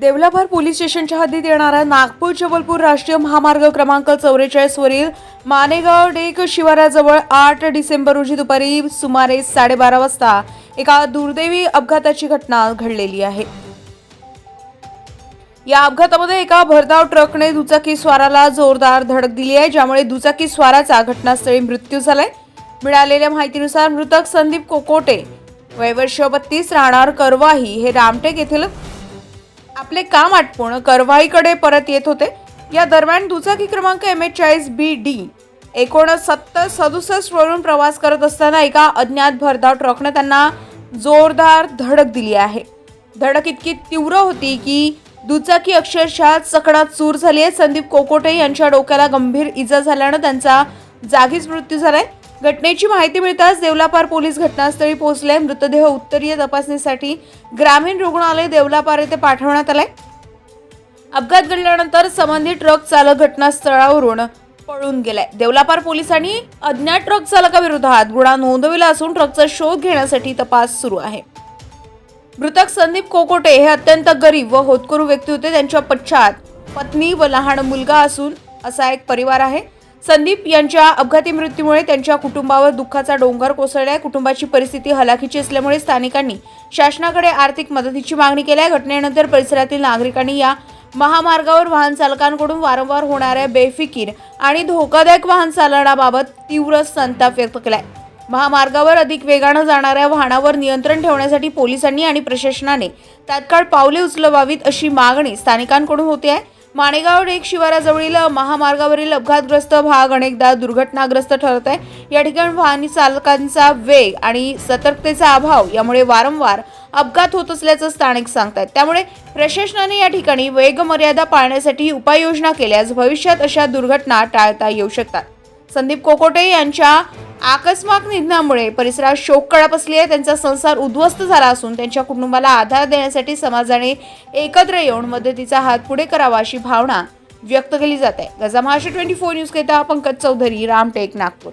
देवलाभार police स्टेशनच्या हद्दीत येणारा नागपूर जबलपूर राष्ट्रीय महामार्ग क्रमांक चौवेचाळीसवरील मानेगाव डेक शिवाराजवळ आठ डिसेंबर रोजी दुपारी सुमारे साडेबारा वाजता एका दुर्दैवी अपघाताची घटना घडलेली आहे. या अपघातामध्ये एका भरधाव ट्रकने दुचाकी स्वाराला जोरदार धडक दिली आहे ज्यामुळे दुचाकी स्वाराचा घटनास्थळी मृत्यू झालाय. मिळालेल्या माहितीनुसार मृतक संदीप कोकोटे वय वर्ष बत्तीस राहणार करवाही हे रामटेक येथील आपले काम आटपून करवाईकडे परत येत होते. या दरम्यान दुचाकी क्रमांक एम एच चाळीस बी डी एकोणसत्तर सदुसष्ट वरून प्रवास करत असताना एका अज्ञात भरधाव ट्रकनं त्यांना जोरदार धडक दिली आहे. धडक इतकी तीव्र होती की दुचाकी अक्षरशः चकडात चूर झाली आहे. संदीप कोकोटे यांच्या डोक्याला गंभीर इजा झाल्यानं त्यांचा जागीच मृत्यू झालाय. घटनेची माहिती मिळताच देवलापार पोलीस घटनास्थळी पोहोचले. मृतदेह उत्तरीय तपासणीसाठी ग्रामीण रुग्णालय देवलापार येथे पाठवण्यात आलाय अपघात घडल्यानंतर संबंधित ट्रक चालक घटनास्थळावरून पळून गेलाय देवलापार पोलिसांनी अज्ञात ट्रक चालकाविरोधात गुन्हा नोंदविला असून ट्रकचा शोध घेण्यासाठी तपास सुरू आहे. मृतक संदीप कोकोटे हे अत्यंत गरीब व होतकरू व्यक्ती होते. त्यांच्या पश्चात पत्नी व लहान मुलगा असून असा एक परिवार आहे. संदीप यांच्या अपघाती मृत्यूमुळे त्यांच्या कुटुंबावर दुःखाचा डोंगर कोसळलाय. कुटुंबाची परिस्थिती हलाखीची असल्यामुळे स्थानिकांनी शासनाकडे आर्थिक मदतीची मागणी केली आहे. घटनेनंतर परिसरातील नागरिकांनी या महामार्गावर वाहन चालकांकडून वारंवार होणाऱ्या बेफिकीर आणि धोकादायक वाहन चालनाबाबत तीव्र संताप व्यक्त केलाय. महामार्गावर अधिक वेगानं जाणाऱ्या वाहनावर नियंत्रण ठेवण्यासाठी पोलिसांनी आणि प्रशासनाने तात्काळ पावले उचलवावीत अशी मागणी स्थानिकांकडून होते आहे. माणेगाव डेक शिवाराजवळील महामार्गावरील अपघातग्रस्त भाग अनेकदा दुर्घटनाग्रस्त ठरत आहे. या ठिकाणी वाहनी चालकांचा वेग आणि सतर्कतेचा अभाव यामुळे वारंवार अपघात होत असल्याचं स्थानिक सांगतात त्यामुळे प्रशासनाने या ठिकाणी वेग मर्यादा पाळण्यासाठी उपाययोजना केल्यास भविष्यात अशा दुर्घटना टाळता येऊ शकतात. संदीप कोकोटे यांच्या आकस्मात निधनामुळे परिसरात शोककळा पसली आहे. त्यांचा संसार उद्ध्वस्त झाला असून त्यांच्या कुटुंबाला आधार देण्यासाठी समाजाने एकत्र येऊन मदतीचा हात पुढे करावा अशी भावना व्यक्त केली जात आहे. गजा महाराष्ट्र ट्वेंटी फोर न्यूज करिता पंकज चौधरी रामटेक नागपूर.